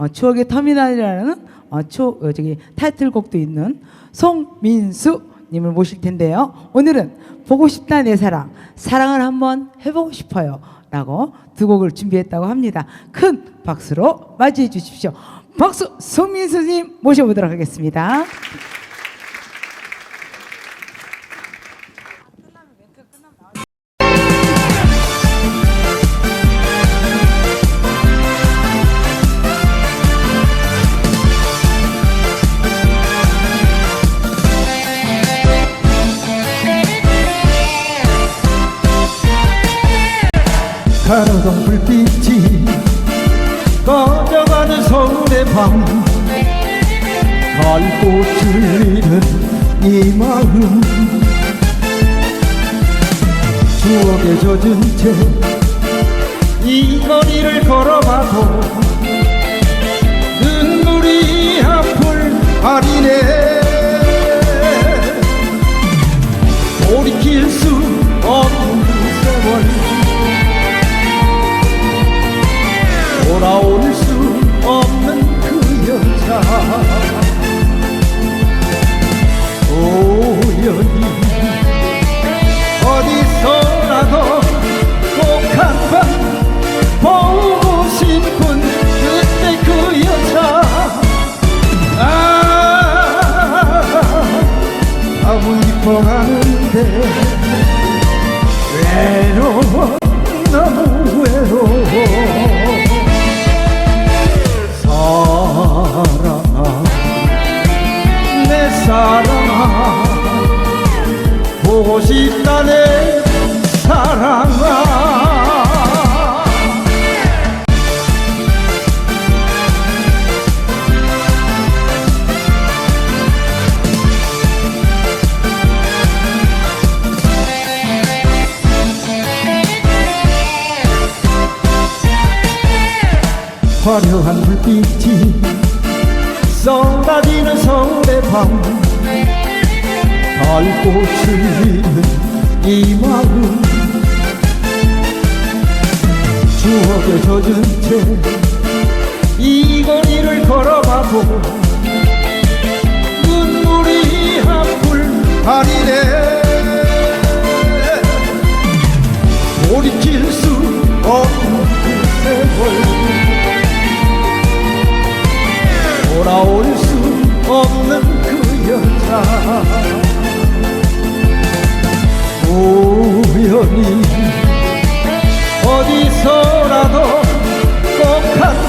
어, 추억의 터미널이라는 어, 추, 어, 저기 타이틀곡도 있는 송민수 님을 모실 텐데요. 오늘은 보고 싶다 내 사랑, 사랑을 한번 해보고 싶어요. 라고 두 곡을 준비했다고 합니다. 큰 박수로 맞이해 주십시오. 박수 송민수님 모셔보도록 하겠습니다. 가로등 불빛이 꺼져가는 서울의 밤. 갈꽃을 잃은 이 마음. 추억에 젖은 채 싶다 내 사랑아. 화려한 불빛이 쏟아지는 서울의 밤 달꽃을 잃은 이 마음. 추억에 젖은 채 이 거리를 걸어가도 눈물이 앞을 가리네. 돌이킬 수 없는 그 세월. 돌아올 수 없는 그 여자 우연히 어디서라도 꼭한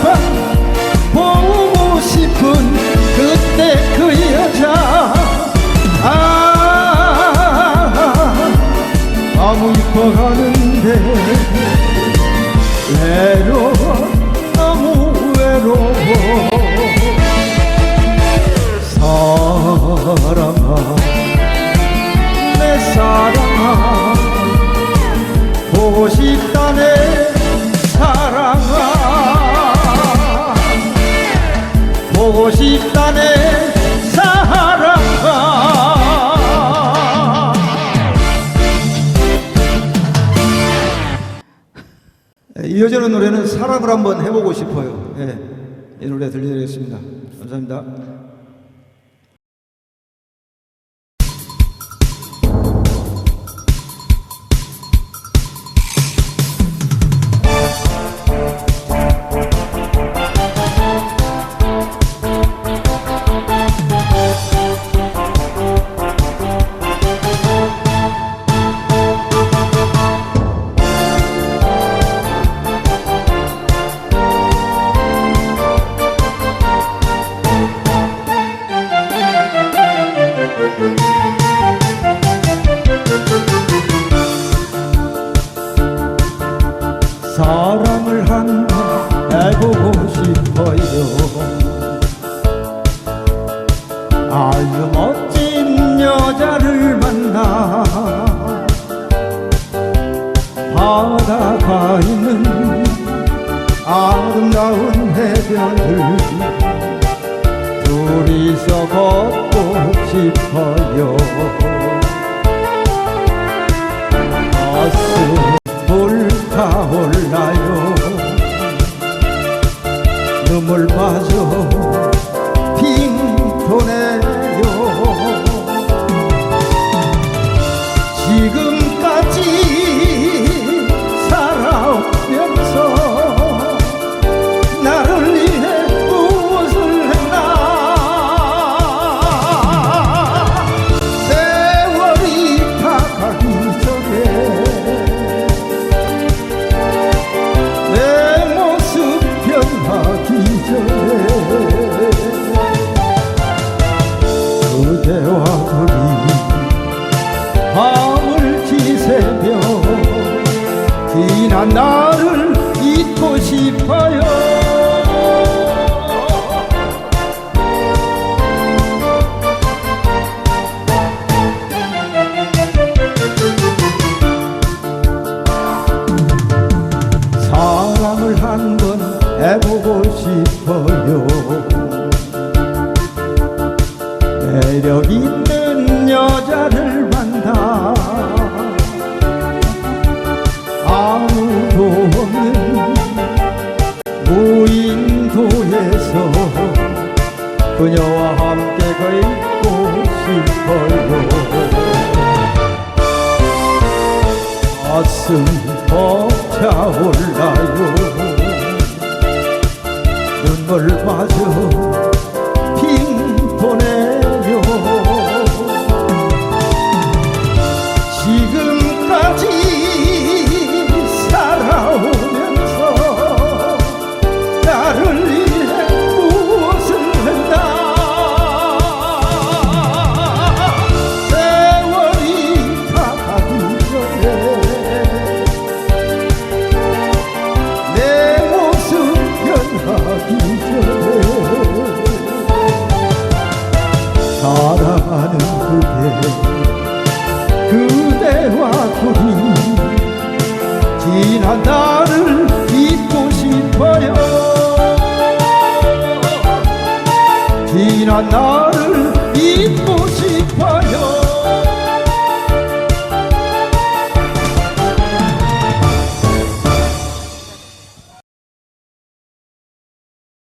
보고 싶다 내 사랑아 예, 이어지는 노래는 사랑을 한번 해보고 싶어요. 예, 이 노래 들려드리겠습니다. 감사합니다. 사랑을 한번 해보고 싶어요. 아주 멋진 여자를 만나 바다가 있는 아름다운 해변을 둘이서 걷고 싶어요. 가슴 불타올 뭘 봐줘 되면 지난 나를 잊고 싶어요. 싶어요 가슴 벅차올라요. 눈물 마저 빙 도네 사랑하는 그대 그대와 둘이 지난 나를 잊고 싶어요. 지난 나를 잊고